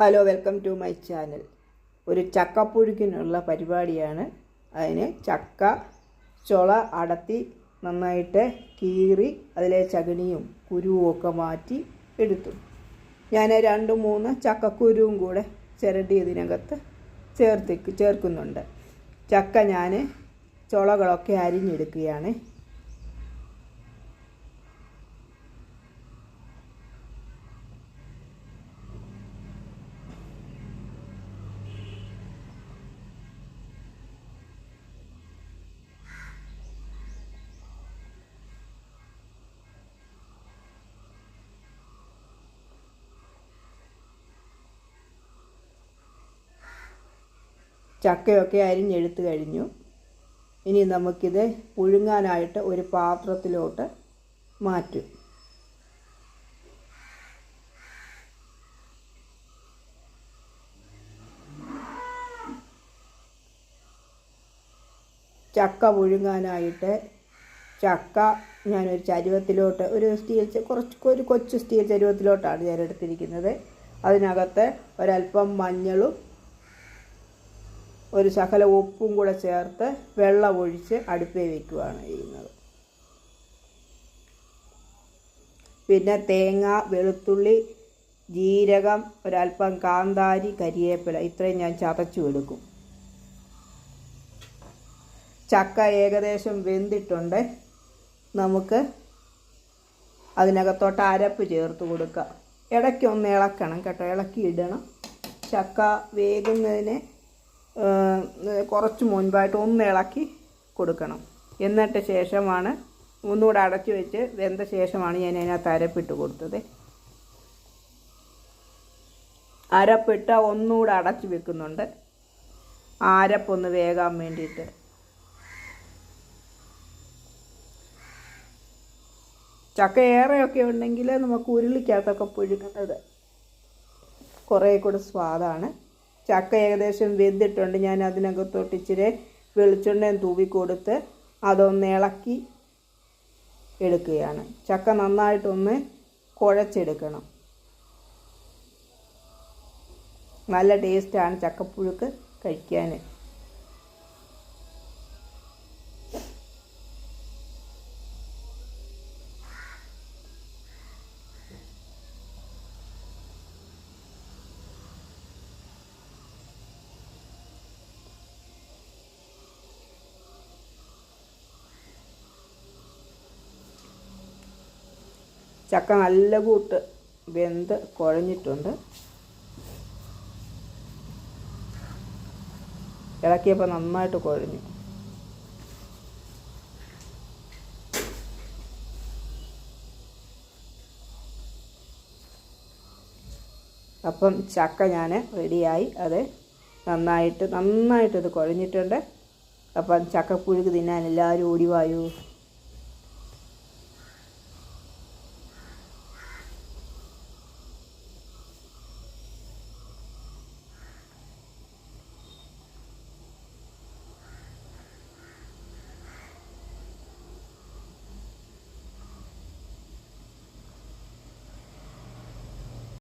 Hello welcome to my channel ഒരു ചക്കപ്പുഴുക്കിനുള്ള പരിപാടിയാണ്. അതിന് ചക്ക ചുള അടത്തി നന്നായിട്ട് കീറി അതിലെ ചകിണിയും കുരുവും ഒക്കെ മാറ്റി എടുത്തു. ഞാൻ രണ്ട് മൂന്ന് ചക്കക്കുരുവും കൂടെ ചിരണ്ടി ഇതിനകത്ത് ചേർത്തി ചേർക്കുന്നുണ്ട്. ചക്ക ഞാൻ ചുളകളൊക്കെ അരിഞ്ഞെടുക്കുകയാണ്. ചക്കയൊക്കെ അരിഞ്ഞെടുത്ത് കഴിഞ്ഞു. ഇനി നമുക്കിത് പുഴുങ്ങാനായിട്ട് ഒരു പാത്രത്തിലോട്ട് മാറ്റും. ചക്ക പുഴുങ്ങാനായിട്ട് ചക്ക ഞാനൊരു ചരുവത്തിലോട്ട് ഒരു സ്റ്റീൽ കുറച്ച് ഒരു കൊച്ചു സ്റ്റീൽ ചരുവത്തിലോട്ടാണ് ഞാൻ എടുത്തിരിക്കുന്നത്. അതിനകത്ത് ഒരല്പം മഞ്ഞളും ഒരു ശകല ഉപ്പും കൂടെ ചേർത്ത് വെള്ളം ഒഴിച്ച് അടുപ്പേ വയ്ക്കുകയാണ് ചെയ്യുന്നത്. പിന്നെ തേങ്ങ വെളുത്തുള്ളി ജീരകം ഒരല്പം കാന്താരി കരിയേപ്പില ഇത്രയും ഞാൻ ചതച്ചു എടുക്കും. ചക്ക ഏകദേശം വെന്തിട്ടുണ്ട്. നമുക്ക് അതിനകത്തോട്ട് അരപ്പ് ചേർത്ത് കൊടുക്കാം. ഇടയ്ക്കൊന്ന് ഇളക്കണം കേട്ടോ ഇളക്കി ഇടണം. ചക്ക വേകുന്നതിന് കുറച്ച് മുൻപായിട്ട് ഒന്ന് ഇളക്കി കൊടുക്കണം. എന്നിട്ട് ശേഷമാണ് ഒന്നുകൂടെ അടച്ചു വെച്ച് വെന്ത ശേഷമാണ് ഞാൻ അതിനകത്ത് അരപ്പിട്ട് കൊടുത്തത്. അരപ്പിട്ട് ഒന്നുകൂടെ അടച്ചു വെക്കുന്നുണ്ട്. അരപ്പൊന്ന് വേകാൻ വേണ്ടിയിട്ട്. ചക്ക ഏറെയൊക്കെ ഉണ്ടെങ്കിൽ നമുക്ക് ഉരുളിക്കകത്തൊക്കെ പുഴുങ്ങുന്നത് കുറേ കൂടെ സ്വാദാണ്. ചക്ക ഏകദേശം വെന്തിട്ടുണ്ട്. ഞാൻ അതിനകത്തോട്ട് ഇച്ചിരി വെളിച്ചെണ്ണയും തൂവി കൊടുത്ത് അതൊന്ന് ഇളക്കി എടുക്കുകയാണ്. ചക്ക നന്നായിട്ടൊന്ന് കുഴച്ചെടുക്കണം. നല്ല ടേസ്റ്റാണ് ചക്കപ്പുഴുക്ക് കഴിക്കാൻ. ചക്ക നല്ല കൂട്ട് വെന്ത് കുഴഞ്ഞിട്ടുണ്ട്. ഇളക്കിയപ്പോൾ നന്നായിട്ട് കുഴഞ്ഞു. അപ്പം ചക്ക ഞാൻ റെഡിയായി. അത് നന്നായിട്ട് നന്നായിട്ടത് കുഴഞ്ഞിട്ടുണ്ട്. അപ്പം ചക്കപ്പുഴുക്ക് തിന്നാൻ എല്ലാവരും ഓടിവായു